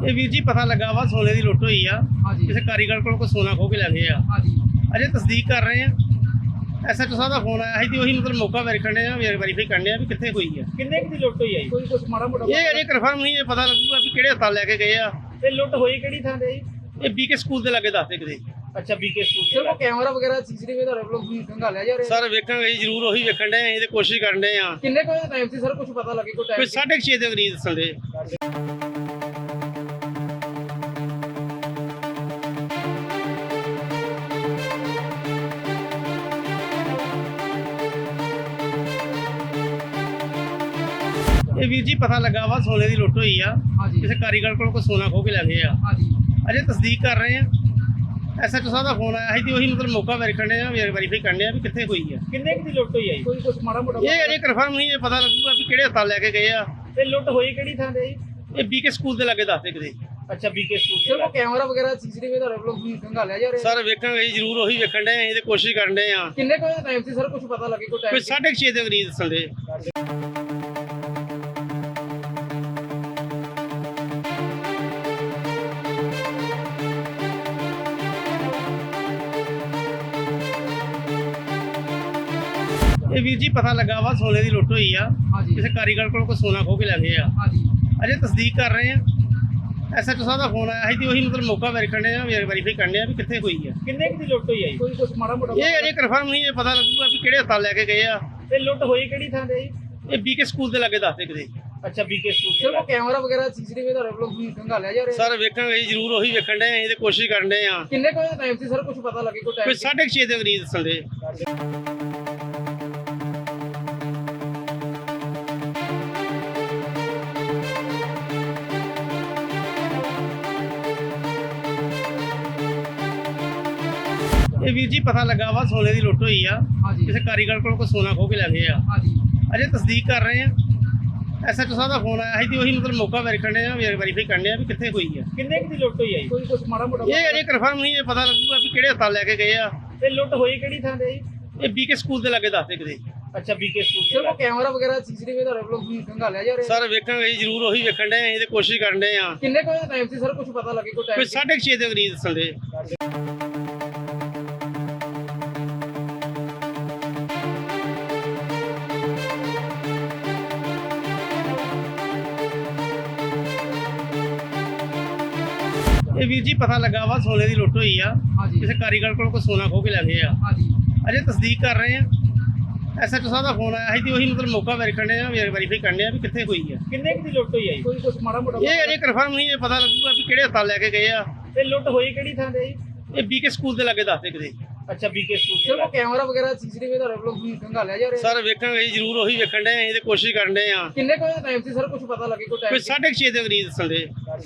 ਵੀਰ ਜੀ ਪਤਾ ਲੱਗਾ ਵਾ ਸੋਨੇ ਦੀ ਲੁੱਟ ਹੋਈ ਆ। ਕਿਸੇ ਕਾਰੀਗਰ ਕੋਲੋਂ ਕੋਈ ਸੋਨਾ ਖੋਹ ਕੇ ਲੈ ਗਏ ਆ। ਅਜੇ ਤਸਦੀਕ ਕਰ ਰਹੇ ਆ। ਐਸਐਚਓ ਸਾਹਿਬ ਦਾ ਫੋਨ ਆਇਆ ਸੀ ਤੇ ਉਹੀ ਮਤਲਬ ਮੌਕਾ ਵੈਰੀਫਾਈ ਕਰਨੇ ਆ ਵੈਰੀਫਾਈ ਕਰਨੇ ਆ ਵੀ ਕਿੱਥੇ ਹੋਈ ਆ। ਕਿੰਨੇ ਕੁ ਦੀ ਲੁੱਟ ਹੋਈ ਜੀ? ਕੋਈ ਕੁਛ ਮਾੜਾ ਮੋਟਾ ਇਹ ਅਜੇ ਕਨਫਰਮ ਨਹੀਂ ਇਹ ਪਤਾ ਲੱਗੂਗਾ ਵੀ ਕਿਹੜੇ ਹਸਪਤਾਲ ਲੈ ਕੇ ਗਏ ਆ। ਤੇ ਲੁੱਟ ਹੋਈ ਕਿਹੜੀ ਥਾਂ ਤੇ ਜੀ? ਇਹ ਬੀਕੇ ਸਕੂਲ ਦੇ ਲਾਗੇ ਦੱਸਦੇ ਕਿਤੇ। ਅੱਛਾ ਬੀਕੇ ਸਕੂਲ ਸਿਰ ਕੋ ਕੈਮਰਾ ਵਗੈਰਾ ਸੀਸੀਟੀਵੀ ਦਾ ਰੈਗੂਲਰ ਤੁਸੀਂ ਖੰਗਾਲਿਆ ਜਾ ਰਿਹਾ? ਸਰ ਵੇਖਾਂਗੇ ਜੀ, ਜ਼ਰੂਰ ਉਹੀ ਵੇਖਣ ਦੇ ਅਸੀਂ ਤੇ ਕੋਸ਼ਿਸ਼ ਕਰਨ ਦੇ ਆ। ਕਿੰਨੇ ਕੋਈ ਟਾਈਮ ਸੀ ਸਰ ਕੁਝ ਪਤਾ ਲੱਗੇ ਕੋਈ ਕੋਈ ਟਾਈਮ 6:30 ਦੇ ਕਰੀਬ ਦੱਸਣ ਦੇ ਇਹ ਵੀਰ ਜੀ ਪਤਾ ਲੱਗਾ ਵਾ ਸੋਨੇ ਦੀ ਲੁੱਟ ਹੋਈ ਆ। ਕਿਸੇ ਕਾਰੀਗਰ ਕੋਲੋਂ ਕੋਈ ਸੋਨਾ ਖੋਹ ਕੇ ਲੈ ਗਏ ਆ। ਅਜੇ ਤਸਦੀਕ ਕਰ ਰਹੇ ਆ। ਐਸਐਚਓ ਸਾਹਿਬ ਦਾ ਫੋਨ ਆਇਆ ਸੀ ਤੇ ਉਹੀ ਮਤਲਬ ਮੌਕਾ ਵੈਰੀਫਾਈ ਆ ਵੈਰੀਫਾਈ ਕਰਨੇ ਆ ਵੀ ਕਿੱਥੇ ਹੋਈ ਆ। ਕਿੰਨੇ ਕੁ ਦੀ ਲੁੱਟ ਹੋਈ ਜੀ? ਕੋਈ ਕੁਛ ਮਾੜਾ ਮੋਟਾ ਇਹ ਅਜੇ ਕਨਫਰਮ ਨਹੀਂ ਇਹ ਪਤਾ ਲੱਗੂਗਾ ਵੀ ਕਿਹੜੇ ਹਸਪਤਾਲ ਲੈ ਕੇ ਗਏ ਆ। ਤੇ ਲੁੱਟ ਹੋਈ ਕਿਹੜੀ ਥਾਂ ਤੇ ਜੀ? ਇਹ ਬੀਕੇ ਸਕੂਲ ਦੇ ਲਾਗੇ ਦੱਸਦੇ ਕਿਤੇ। ਅੱਛਾ ਬੀਕੇ ਸਕੂਲ ਸਿਰ ਕੋ ਕੈਮਰਾ ਵਗੈਰਾ ਸੀਸੀਟੀਵੀ ਦਾ ਰੈਗੂਲਰ ਤੁਸੀਂ ਖੰਗਾਲਿਆ ਜਾ ਰਿਹਾ? ਸਰ ਵੇਖਾਂਗੇ ਜੀ, ਜ਼ਰੂਰ ਉਹੀ ਵੇਖਣ ਦੇ ਅਸੀਂ ਤੇ ਕੋਸ਼ਿਸ਼ ਕਰਨ ਦੇ ਆ। ਕਿੰਨੇ ਕੋਈ ਟਾਈਮ ਸੀ ਸਰ? ਕੁਝ ਪਤਾ ਲੱਗੇ ਕੋਈ ਕੋਈ ਟਾਈਮ 6:30 ਦੇ ਕਰੀਬ ਦੱਸਣ ਦੇ ਇਹ ਵੀਰ ਜੀ ਪਤਾ ਲੱਗਾ ਵਾ ਸੋਨੇ ਦੀ ਲੁੱਟ ਹੋਈ ਆ। ਕਿਸੇ ਕਾਰੀਗਰ ਕੋਲੋਂ ਕੋਈ ਸੋਨਾ ਖੋਹ ਕੇ ਲੈ ਗਏ ਆ। ਅਜੇ ਤਸਦੀਕ ਕਰ ਰਹੇ ਆ। ਐਸਐਚਓ ਸਾਹਿਬ ਦਾ ਫੋਨ ਆਇਆ ਸੀ ਤੇ ਉਹੀ ਮਤਲਬ ਮੌਕਾ ਵੈਰੀਫਾਈ ਕਰਨੇ ਆ ਵੈਰੀਫਾਈ ਕਰਨੇ ਆ ਵੀ ਕਿੱਥੇ ਹੋਈ ਆ। ਕਿੰਨੇ ਕੁ ਦੀ ਲੁੱਟ ਹੋਈ ਜੀ? ਕੋਈ ਕੁਛ ਮਾੜਾ ਮੋਟਾ ਇਹ ਅਜੇ ਕਨਫਰਮ ਨਹੀਂ ਇਹ ਪਤਾ ਲੱਗੂਗਾ ਵੀ ਕਿਹੜੇ ਹਸਪਤਾਲ ਲੈ ਕੇ ਗਏ ਆ। ਤੇ ਲੁੱਟ ਹੋਈ ਕਿਹੜੀ ਥਾਂ ਤੇ ਜੀ? ਇਹ ਬੀਕੇ ਸਕੂਲ ਦੇ ਲਾਗੇ ਦੱਸਦੇ ਕਿਤੇ। ਅੱਛਾ ਬੀਕੇ ਸਿਰ ਸਕੂਲ ਕੋ ਕੈਮਰਾ ਵਗੈਰਾ ਸੀਸੀਟੀਵੀ ਦਾ ਤੁਸੀਂ ਖੰਗਾਲਿਆ ਜਾ ਰਿਹਾ? ਸਰ ਵੇਖਾਂਗੇ ਜੀ, ਜ਼ਰੂਰ ਉਹੀ ਵੇਖਣ ਦੇ ਅਸੀਂ ਤੇ ਕੋਸ਼ਿਸ਼ ਕਰਨ ਦੇ ਆ। ਕਿੰਨੇ ਕੋਈ ਟਾਈਮ ਸੀ ਸਰ? ਕੁਝ ਪਤਾ ਲੱਗੇ ਕੋਈ ਕੋਈ ਟਾਈਮ 6:30 ਦੇ ਕਰੀਬ ਦੱਸਣ ਦੇ ਇਹ ਵੀਰ ਜੀ ਪਤਾ ਲੱਗਾ ਵਾ ਸੋਨੇ ਦੀ ਲੁੱਟ ਹੋਈ ਆ। ਕਿਸੇ ਕਾਰੀਗਰ ਕੋਲੋਂ ਕੋਈ ਸੋਨਾ ਖੋਹ ਕੇ ਲੈ ਗਏ ਆ। ਹਾਂਜੀ। ਅਜੇ ਤਸਦੀਕ ਕਰ ਰਹੇ ਆ। ਐਸਐਚਓ ਸਾਹਿਬ ਦਾ ਫੋਨ ਆਇਆ ਸੀ ਤੇ ਉਹੀ ਮਤਲਬ ਮੌਕਾ ਵੈਰੀਫਾਈ ਕਰਨੇ ਆ ਵੈਰੀਫਾਈ ਕਰਨੇ ਆ ਵੀ ਕਿੱਥੇ ਹੋਈ ਆ। ਕਿੰਨੇ ਕੁ ਦੀ ਲੁੱਟ ਹੋਈ ਜੀ? ਕੋਈ ਕੁਛ ਮਾੜਾ ਮੋਟਾ ਇਹ ਅਜੇ ਕਨਫਰਮ ਨਹੀਂ ਇਹ ਪਤਾ ਲੱਗੂਗਾ ਵੀ ਕਿਹੜੇ ਹਸਪਤਾਲ ਲੈ ਕੇ ਗਏ ਆ। ਤੇ ਲੁੱਟ ਹੋਈ ਕਿਹੜੀ ਥਾਂ ਤੇ ਜੀ? ਇਹ ਬੀਕੇ ਸਕੂਲ ਦੇ ਲਾਗੇ ਦੱਸਦੇ ਕਿਤੇ। ਅੱਛਾ ਬੀਕੇ ਸਿਰ ਸਕੂਲ ਕੋ ਕੈਮਰਾ ਵਗੈਰਾ ਸੀਸੀਟੀਵੀ ਦਾ ਤੁਸੀਂ ਖੰਗਾਲਿਆ ਜਾ ਰਿਹਾ? ਸਰ ਵੇਖਾਂਗੇ ਜੀ, ਜ਼ਰੂਰ ਉਹੀ ਵੇਖਣ ਦੇ ਅਸੀਂ ਤੇ ਕੋਸ਼ਿਸ਼ ਕਰਨ ਦੇ ਆ। ਕਿੰਨੇ ਕੋਈ ਟਾਈਮ ਸੀ ਸਰ ਕੁਝ ਪਤਾ ਲੱਗੇ ਕੋਈ ਕੋਈ ਟਾਈਮ 6:30 ਦੇ ਕਰੀਬ ਦੱਸਣ ਦੇ ਇਹ ਵੀਰ ਜੀ ਪਤਾ ਲੱਗਾ ਵਾ ਸੋਨੇ ਦੀ ਲੁੱਟ ਹੋਈ ਆ। ਕਿਸੇ ਕਾਰੀਗਰ ਕੋਲੋਂ ਕੋਈ ਸੋਨਾ ਖੋਹ ਕੇ ਲੈ ਗਏ ਆ। ਅਜੇ ਤਸਦੀਕ ਕਰ ਰਹੇ ਆ। ਐਸਐਚਓ ਸਾਹਿਬ ਦਾ ਫੋਨ ਆਇਆ ਸੀ ਤੇ ਉਹੀ ਮਤਲਬ ਮੌਕਾ ਵੈਰੀਫਾਈ ਆ ਵੈਰੀਫਾਈ ਕਰਨੇ ਆ ਵੀ ਕਿੱਥੇ ਹੋਈ ਆ। ਕਿੰਨੇ ਕੁ ਦੀ ਲੁੱਟ ਹੋਈ ਜੀ? ਕੋਈ ਕੁਛ ਮਾੜਾ ਮੋਟਾ ਇਹ ਅਜੇ ਕਨਫਰਮ ਨਹੀਂ ਇਹ ਪਤਾ ਲੱਗੂਗਾ ਵੀ ਕਿਹੜੇ ਹਸਪਤਾਲ ਲੈ ਕੇ ਗਏ ਆ। ਤੇ ਲੁੱਟ ਹੋਈ ਕਿਹੜੀ ਥਾਂ ਤੇ ਜੀ? ਇਹ ਬੀਕੇ ਸਕੂਲ ਦੇ ਲਾਗੇ ਦੱਸਦੇ ਕਿਤੇ। ਅੱਛਾ ਬੀਕੇ ਸਿਰ ਸਕੂਲ ਕੋ ਕੈਮਰਾ ਵਗੈਰਾ ਸੀਸੀਟੀਵੀ ਦਾ ਰੈਗੂਲਰ ਤੁਸੀਂ ਖੰਗਾਲਿਆ ਜਾ ਰਿਹਾ ਸਰ ਵੇਖਾਂਗੇ ਜੀ, ਜ਼ਰੂਰ ਉਹੀ ਵੇਖਣ ਦੇ ਅਸੀਂ ਤੇ ਕੋਸ਼ਿਸ਼ ਕਰਨ ਦੇ ਆ। ਕਿੰਨੇ ਕੋਈ ਟਾਈਮ ਸੀ ਸਰ? ਕੁਝ ਪਤਾ ਲੱਗੇ ਕੋਈ ਕੋਈ ਟਾਈਮ 6:30 ਦੇ ਕਰੀਬ ਦੱਸਣ ਦੇ